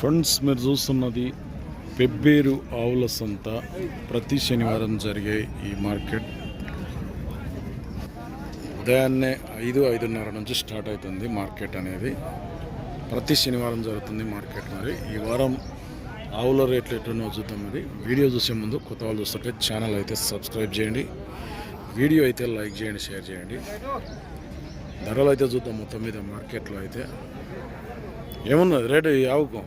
Friends మీరు చూస్తున్నది పెబ్బేరు ఆవుల సంత. ప్రతి శనివారం జరిగే ఈ మార్కెట్ ఉదయాన్నే ఐదు ఐదున్నర నుంచి స్టార్ట్ అవుతుంది మార్కెట్ అనేది. ప్రతి శనివారం జరుగుతుంది మార్కెట్ మరి. ఈ వారం ఆవుల రేట్లు ఎట్లనో చూద్దాం మరి. వీడియో చూసే ముందు కొత్త వాళ్ళు చూస్తుంటే ఛానల్ అయితే సబ్స్క్రైబ్ చేయండి. వీడియో అయితే లైక్ చేయండి షేర్ చేయండి. ధరలు అయితే చూద్దాం మొత్తం మీద మార్కెట్లో అయితే. ఏమున్నది రేటు ఈ ఆవుకు?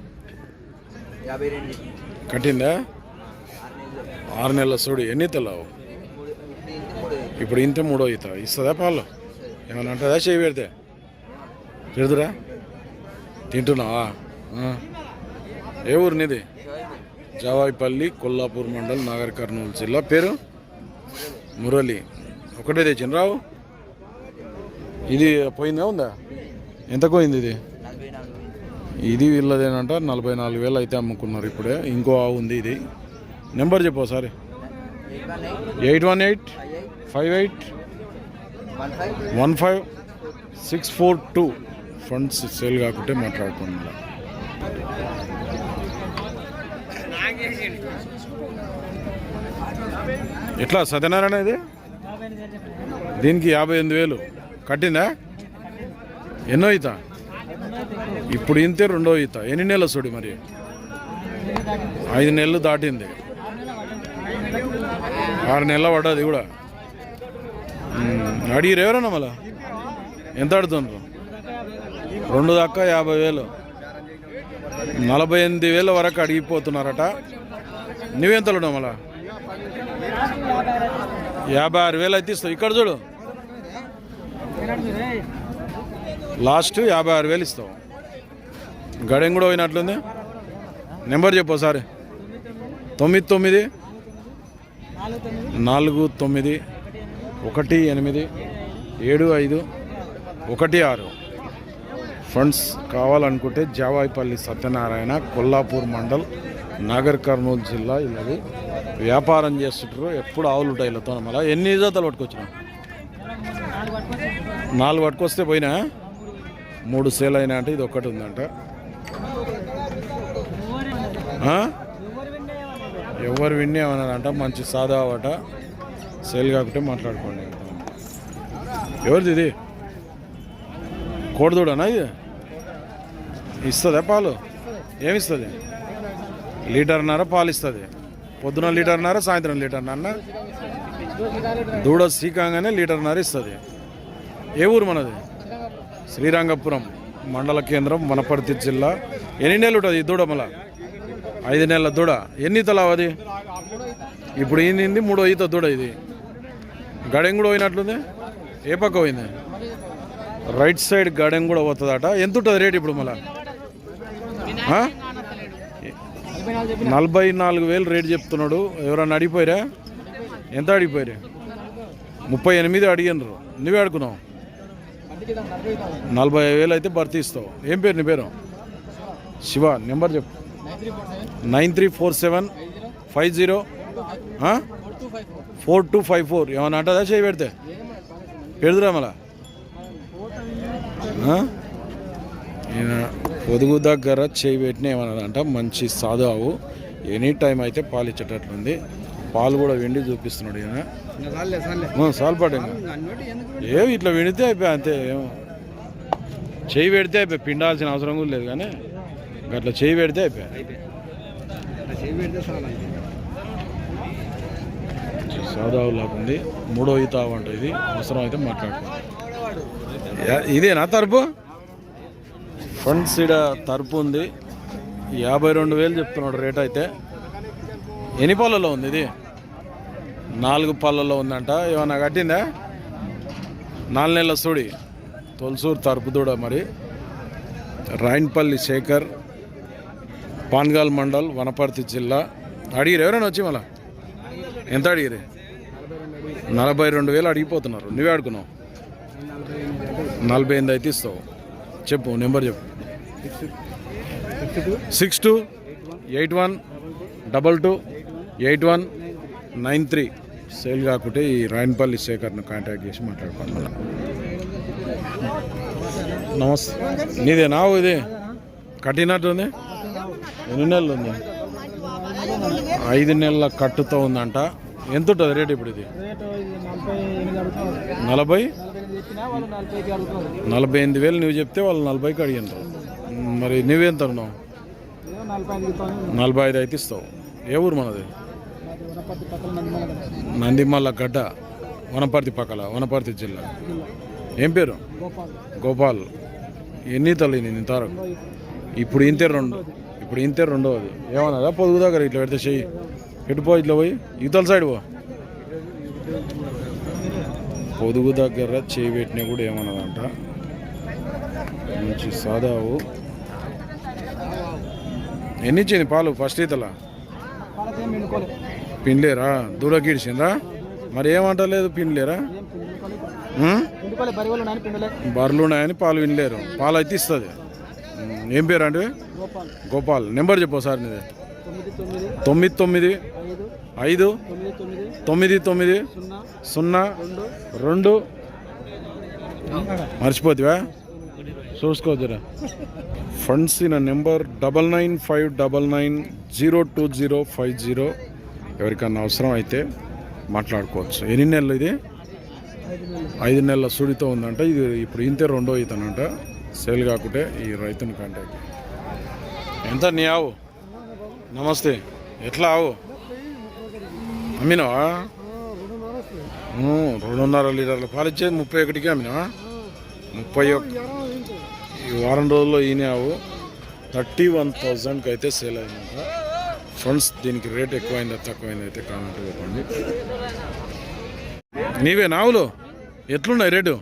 యాభై రెండు. కట్టిందా? ఆరు నెలల చూడు ఎన్ని తెలావు ఇప్పుడు ఇంత మూడో ఈత. ఇస్తుందా పాలు? ఏమైనా అంటుందా చేయి పెడితే? పెడుతురా తింటున్నావా? ఏ ఊరు నీది? జావాయిపల్లి కొల్లాపూర్ మండల్ నాగర్ కర్నూలు జిల్లా. పేరు? మురళి. ఒకటే తెచ్చిన రావు? ఇది పోయిందా ఉందా? ఎంత పోయింది ఇది? ఇది వీళ్ళదేనంట నలభై నాలుగు వేలు అయితే అమ్ముకున్నారు ఇప్పుడే. ఇంకో ఆవు ఉంది ఇది. నెంబర్ చెప్పు ఒకసారి. Eight one eight five eight one five six four two. Funds sale కాకుంటే మాట్లాడుకోండి ఎట్లా సత్యనారాయణ ఇది? దీనికి యాభై ఎనిమిది వేలు. కట్టిందా? ఎన్నో అవుతా ఇప్పుడు ఇంతే రెండో ఈత. ఎన్ని నెలలు చూడు మరి? ఐదు నెలలు దాటింది. ఆరు నెలల పడ్డది కూడా. అడిగి అడిగిరు ఎవరన్నా మళ్ళా? ఎంత అడుగుతున్నారు రెండు దాకా యాభై వేలు. నలభై ఎనిమిది వేల వరకు అడిగిపోతున్నారట. నువ్వెంతలు మళ్ళా? యాభై ఆరు వేలు అయితే ఇస్తావు ఇక్కడ చూడు. లాస్ట్ యాభై ఆరు వేలు ఇస్తాం. గడెం కూడా పోయినట్లుంది. నెంబర్ చెప్పు ఒకసారి. తొమ్మిది తొమ్మిది నాలుగు తొమ్మిది ఒకటి ఎనిమిది ఏడు ఐదు ఒకటి ఆరు. ఫండ్స్ కావాలనుకుంటే జావాయిపల్లి సత్యనారాయణ కొల్లాపూర్ మండల్ నాగర్ కర్నూలు జిల్లా ఇలాది వ్యాపారం చేస్తుంటారు. ఎప్పుడు ఆవులు ఉంటాయి వీళ్ళతో మళ్ళీ. ఎన్ని జతలు పట్టుకొచ్చినా నాలుగు పట్టుకొస్తే పోయినా? మూడు సేల్ అయినా అంటే ఇది ఒక్కటి ఉందంట. ఎవరు విన్ ఏమన్నారంట? మంచి సాదా అవట సేల్ కాకుంటే మాట్లాడుకోండి. ఎవరిది ఇది? కోడదూడనా ఇది? ఇస్తుందా పాలు? ఏమిస్తుంది? లీటర్న్నర పాలు ఇస్తుంది? పొద్దున లీటర్న్నర సాయంత్రం లీటర్న్నర దూడ సీకంగానే లీటర్న్నర ఇస్తుంది. ఏ ఊరు మనది? శ్రీరంగపురం మండల కేంద్రం వనపర్తి జిల్లా. ఎన్ని నెలలు ఉంటుంది దూడ మళ్ళా? ఐదు నెలల దూడ. ఎన్ని తలావు అది? ఇప్పుడు ఏంది మూడో ఈత దూడ ఇది. గడెం కూడా పోయినట్లుంది? ఏ పక్క పోయింది? రైట్ సైడ్ గడెం కూడా పోతుందట. ఎంత ఉంటుంది రేట్ ఇప్పుడు మళ్ళా? నలభై నాలుగు వేలు రేట్ చెప్తున్నాడు. ఎవరన్నా అడిగిపోయారా? ఎంత అడిగిపోయారు ముప్పై ఎనిమిది అడిగినరు నువ్వే అడుగున్నావు నలభై వేలు అయితే భర్తీ ఇస్తావు. ఏం పేరు నీ పేరు? శివ నెంబర్ చెప్పు. Nine three four seven five zero four two five four. ఏమన్నా అంటుందా చేయి పెడితే? పెడుతురా మళ్ళా. పొదుగు దగ్గర చేయి పెట్టిన ఏమన్నాడంట మంచి సాధు అవు ఎనీ టైం అయితే పాలిచ్చేటట్లుంది. పాలు కూడా వెండి చూపిస్తున్నాడు ఈయన. ఆ, చాలు పాటు ఏమి ఇట్లా విడితే అయిపోయా అంతే ఏమో. చేయి పెడితే అయిపోయి పిండాల్సిన అవసరం కూడా లేదు కానీ అట్లా చేయి పెడితే అయిపోయా సాదావు లాగుంది మూడో ఈత అంట ఇది. అవసరం అయితే మాట్లాడుకో. ఇదేనా తరపు? ఫండ్స్ ఇడ తరపు ఉంది. యాభై రెండు వేలు చెప్తున్నాడు రేట్ అయితే. ఎన్ని పళ్ళలో ఉంది ఇది? నాలుగు పళ్ళలో ఉందంట. ఏమన్నా కట్టిందా? నాలుగు నెలల సూడి. తొలసూరు తరపుదూడ మరి. రాయన్పల్లి శేఖర్ పాన్గాల్ మండల్ వనపర్తి జిల్లా. అడిగిరు ఎవరైనా వచ్చి మళ్ళా? ఎంత అడిగిరు? నలభై రెండు వేలు అడిగిపోతున్నారు. నువ్వే అడుగున్నావు నలభై ఎనిమిది అయితే ఇస్తావు. చెప్పు నెంబర్ చెప్పు. Six two eight one double two eight one nine three. Sale కాకుంటే ఈ రాయన్పల్లి శేఖర్ను కాంటాక్ట్ చేసి మాట్లాడుకోవాలి నమస్తే. నీదేనా ఇది? కట్టినట్టుంది ఎన్ని నెలలు ఉంది? ఐదు నెలల కట్టుతో ఉందంట. ఎంత ఉంటుంది రేట్ ఇప్పుడు ఇది? నలభై? నలభై ఎనిమిది వేలు నువ్వు చెప్తే వాళ్ళు నలభైకి అడిగినారు మరి నువ్వేం తరుణం? నలభై ఐదు అయితే ఇస్తావు. ఏ ఊరు మనది మాది వనపర్తి పక్కన నందిమల కదా నందిమల్ల గడ్డ. వనపర్తి పక్కల వనపర్తి జిల్లా. ఏం పేరు? గోపాల్. ఎన్ని తల్లి నేను ఈత. ఇప్పుడు ఇంతే రెండు ఇప్పుడు ఇంతే రెండవది ఏమన్నదా? పొదుగు దగ్గర ఇట్లా పెడితే చెయ్యి. ఎటుపో ఇట్లా పోయి? ఇవతల సైడ్ పో. పొదుగు దగ్గర చేయి పెట్టినా కూడా ఏమన్నదంట? మంచి సాదావు. ఎన్ని ఇచ్చింది పాలు? ఫస్ట్ ఈతల? వాళ్ళకేం పిండుకోలే పిండిలేరా మరి ఏమంటలేదు పిండిలేరా? బర్రెలు ఉన్నాయని పాలు వినలేరు. పాలు అయితే ఇస్తుంది. ఏం పేరు అంటే గోపాల్. నెంబర్ చెప్పు సార్ నీది. తొమ్మిది తొమ్మిది ఐదు తొమ్మిది తొమ్మిది సున్నా రెండు. మర్చిపోతివా? మర్చిపోతువా చూసుకోవద్దురా funds in number double nine five double nine zero two zero five zero. ఎవరికన్నా అవసరం అయితే మాట్లాడుకోవచ్చు. ఎన్ని నెలలు ఇది? ఐదు నెలల సుడితో ఉందంట. ఇది ఇప్పుడు ఇంతే రెండో ఇతనంట. సేల్ కాకుంటే ఈ రైతుని కాంటాక్ట్ ఎంత నీ ఆవు? నమస్తే. ఎట్లా ఆవు? అమ్మినవా? రెండున్నర లీటర్ల. పాలు ఇచ్చేది ముప్పై ఒకటికి అమ్మినవా? ముప్పై ఒక్క ఈ వారం రోజుల్లో ఈయన ఆవు. థర్టీ వన్ థౌజండ్కి అయితే సేల్ అయిందంట. ఫ్రెండ్స్ దీనికి రేట్ ఎక్కువైందా తక్కువైందా అయితే కామెంట్ చెప్పండి నీవే నావులు? ఎట్లున్నాయి రేటు?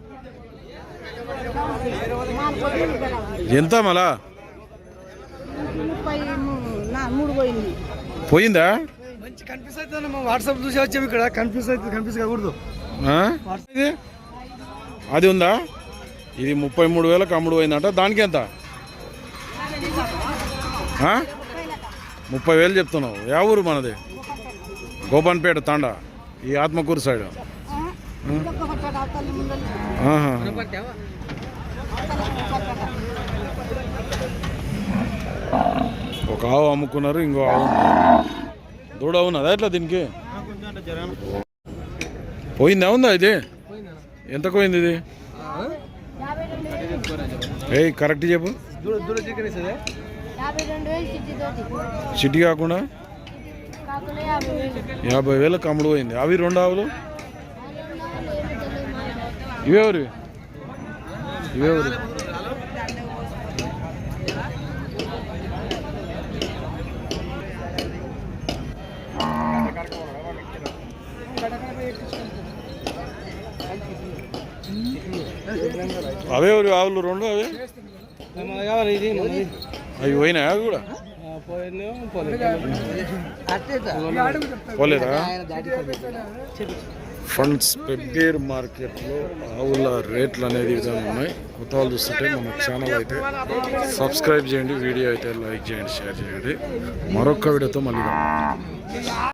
ఎంత మళ్ళా? పోయింది? మంచి కన్ఫ్యూజ్ అవుతుంది వాట్సాప్ చూసి వచ్చాము ఇక్కడ. కన్ఫ్యూజ్ అవుతుంది కన్ఫ్యూజ్ కాకూడదు. అది ఉందా? ఇది ముప్పై మూడు వేలకు అమ్ముడు పోయిందంట. దానికి ఎంత? ముప్పై వేలు చెప్తున్నావు. యా ఊరు మనది? గోపన్పేట తాండా. ఈ ఆత్మకూరు సైడ్. ఒక ఆవు అమ్ముకున్నారు ఇంకో ఆవు దూడ ఉన్నదా ఎట్లా దీనికి? పోయిందా ఉందా ఇది? ఎంత పోయింది ఇది? ఏయ్ కరెక్ట్ చెప్పు. చిట్టి కాకుండా యాభై వేలు. యాభై వేలకు అమ్ముడు పోయింది. అవి రెండు ఆవులు? ఇవేవరు ఇవేవరు అవేవరు ఆవులు రెండు అవే? ఇది? అవి పోయినాయి అవి కూడా? పోలేదా? ఫండ్స్ పెబ్బేర్ మార్కెట్లో ఆవుల రేట్లు అనేది విధంగా ఉన్నాయి. కొత్త చూస్తుంటే మన ఛానల్ అయితే సబ్స్క్రైబ్ చేయండి వీడియో అయితే లైక్ చేయండి షేర్ చేయండి. మరొక వీడియోతో మళ్ళీ